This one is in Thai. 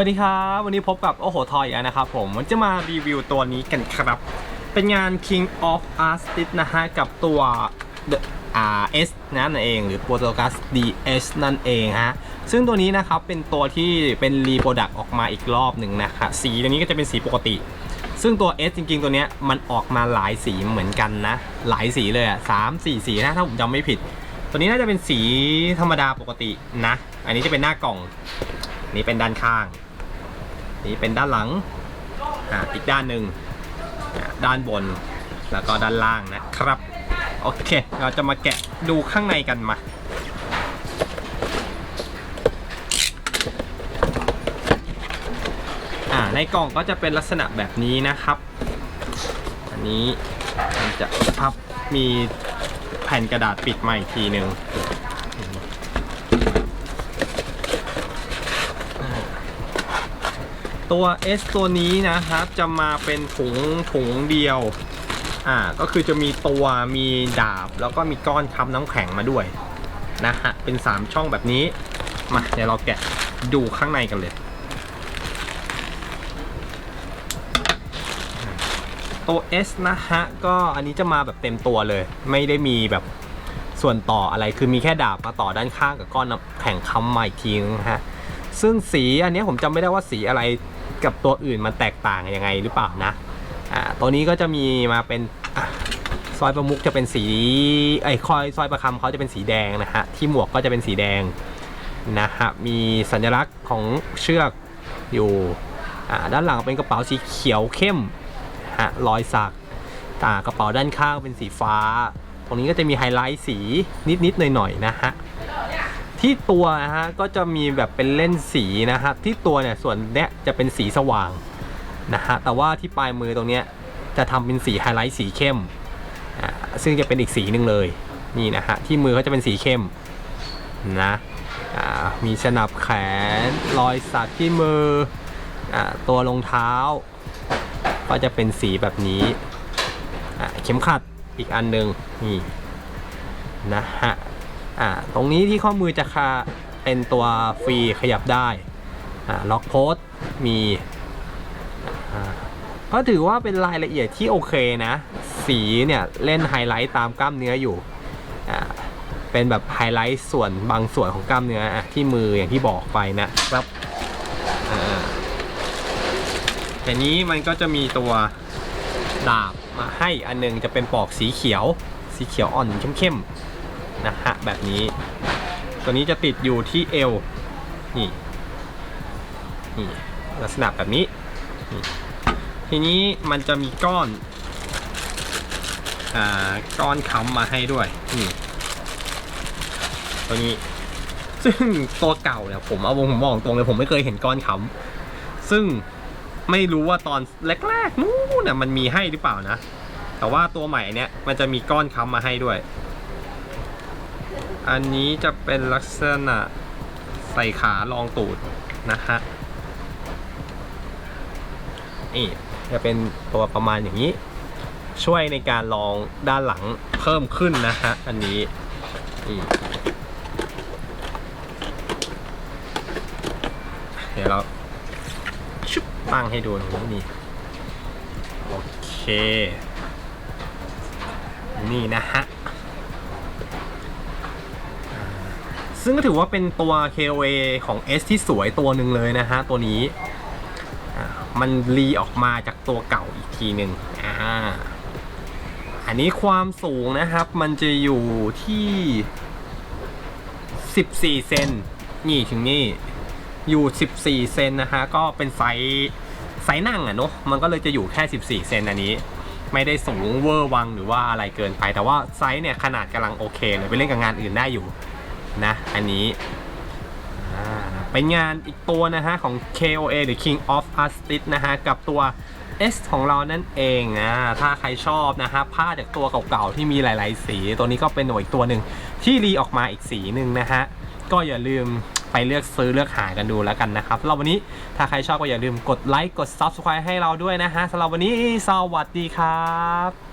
วัสดีครับ วันนี้พบกับโอ้โหทอยนะครับผมวันจะมารีวิวตัวนี้กันครับ เป็นงาน King of Artist นะฮะ กับตัว The RS นั่นเอง หรือ Portugas DS นั่นเองฮะ ซึ่งตัวนี้นะครับ เป็นตัวที่เป็นรีโปรดักออกมาอีกรอบหนึ่งนะคะสีตัวนี้ก็จะเป็นสีปกติ ซึ่งตัว S จริง ๆ ตัวเนี้ยมันออกมาหลายสีเหมือนกันนะ หลายสีเลยอะสามสี่สีนะถ้าผมจำไม่ผิด ตัวนี้น่าจะเป็นสีธรรมดาปกตินะ อันนี้จะเป็นหน้ากล่อง นี่เป็นด้านข้าง นี่เป็นด้านหลังอ่าอีกด้านหนึ่งด้านบนแล้วก็ด้านล่างนะครับ โอเค เราจะมาแกะดูข้างในกันมาอ่าในกล่องก็จะเป็นลักษณะแบบนี้นะครับ อันนี้มันจะพับมีแผ่นกระดาษปิดมาอีกทีหนึ่ง ตัว S ตัวนี้นะครับ จะมาเป็นถุงถุงเดียว อ่า ก็คือจะมีตัวมีดาบ แล้วก็มีก้อนทำน้ำแข็งมาด้วย นะฮะ เป็น 3 ช่องแบบนี้ มา เดี๋ยวเราแกะดูข้างในกันเลย ตัว S นะฮะ ก็อันนี้จะมาแบบเต็มตัวเลย ไม่ได้มีแบบส่วนต่ออะไร คือมีแค่ดาบมาต่อด้านข้างกับก้อนน้ำแข็งคำมาอีกทีนึงนะฮะ ซึ่งสีอันนี้ผมจำไม่ได้ว่าสีอะไร กับตัวอื่นมันแตกต่างยังไงหรือเปล่านะอ่าตัวนี้ก็จะมีมาเป็นซอยประมุกจะเป็นสีไอ้คอยซอยประคำเขาจะเป็นสีแดงนะฮะที่หมวกก็จะเป็นสีแดงนะฮะมีสัญลักษณ์ของเชือกอยู่อ่าด้านหลังเป็นกระเป๋าสีเขียวเข้มฮะรอยสักอ่ากระเป๋าด้านข้างเป็นสีฟ้า ตรงนี้ก็จะมีไฮไลท์สีนิดๆหน่อยๆนะฮะ ที่ตัวนะฮะก็จะมีแบบเป็นเล่นสีนะฮะที่ตัวเนี่ยส่วนเนี้ยจะเป็นสีสว่างนะฮะแต่ว่าที่ปลายมือตรงเนี้ยจะทำเป็นสีไฮไลท์สีเข้มอ่าซึ่งจะเป็นอีกสีหนึ่งเลยนี่นะฮะที่มือเขาจะเป็นสีเข้มนะอ่ามีสนับแขนรอยสักที่มืออาตัวรองเท้า ก็จะเป็นสีแบบนี้อ่าเข็มขัดอีกอันหนึ่งนี่นะฮะ อ่าตรงนี้ที่ข้อมือจะคาเป็นตัวฟรีขยับได้อ่าล็อกโพสต์มีอ่าก็ถือว่าเป็นรายละเอียดที่โอเคนะ สีเนี่ยเล่นไฮไลท์ตามกล้ามเนื้ออยู่อ่าเป็นแบบไฮไลท์ส่วนบางส่วนของกล้ามเนื้ออะที่มืออย่างที่บอกไปนะครับอ่าแต่นี้มันก็จะมีตัวดาบมาให้อันหนึงจะเป็นปลอกสีเขียว สีเขียวอ่อนเข้มๆ นะฮะแบบนี้ ตัวนี้จะติดอยู่ที่เอวนี่นี่ลักษณะแบบนี้นี่ทีนี้มันจะมีก้อนอ่าก้อนค้ำมาให้ด้วยนี่ตัวนี้ซึ่งตัวเก่าเนี่ยผมเอาวงผมมองตรงเลยผมไม่เคยเห็นก้อนค้ำซึ่งไม่รู้ว่าตอนแรกๆนู้นน่ะมันมีให้หรือเปล่านะ แต่ว่าตัวใหม่เนี่ยมันจะมีก้อนค้ำมาให้ด้วย อันนี้จะเป็นลักษณะใส่ขารองตูดนะฮะนี่จะเป็นตัวประมาณอย่างนี้ ช่วยในการลองด้านหลังเพิ่มขึ้นนะฮะอันนี้นี่เดี๋ยวเราชุบตั้งให้ดูตรงนี้นี่โอเค นี่นะฮะ ซึ่งก็ถือว่าเป็นตัว KOA ของ S ที่สวยตัวหนึ่งเลยนะฮะ ตัวนี้ มันรีออกมาจากตัวเก่าอีกทีหนึ่งอ่าอันนี้ความสูงนะครับ มันจะอยู่ที่ 14 เซนนี่ถึงนี่ อยู่ 14 เซนนะฮะ ก็เป็นไซส์ไซส์นั่งอะเนาะมันก็เลยจะอยู่แค่ 14 เซนอันนี้ ไม่ได้สูงเวอร์วังหรือว่าอะไรเกินไป แต่ว่าไซส์เนี่ยขนาดกำลังโอเคเลยไปเล่นกับงานอื่นได้อยู่ นะ อันนี้เป็นงานอีกตัวนะฮะของ KOA หรือ King of Artists นะฮะกับตัว S ของเรานั่นเองนะถ้าใครชอบนะฮะผ้าจากตัวเก่าๆที่มีหลาย ๆ สี ตัวนี้ก็เป็นหน่วยตัวหนึ่งที่รีออกมาอีกสีหนึ่งนะฮะก็อย่าลืมไปเลือกซื้อเลือกหากันดูแล้วกันนะครับสำหรับวันนี้ถ้าใครชอบก็อย่าลืมกดไลค์กด Subscribe ให้เราด้วยนะฮะสำหรับวันนี้สวัสดีครับ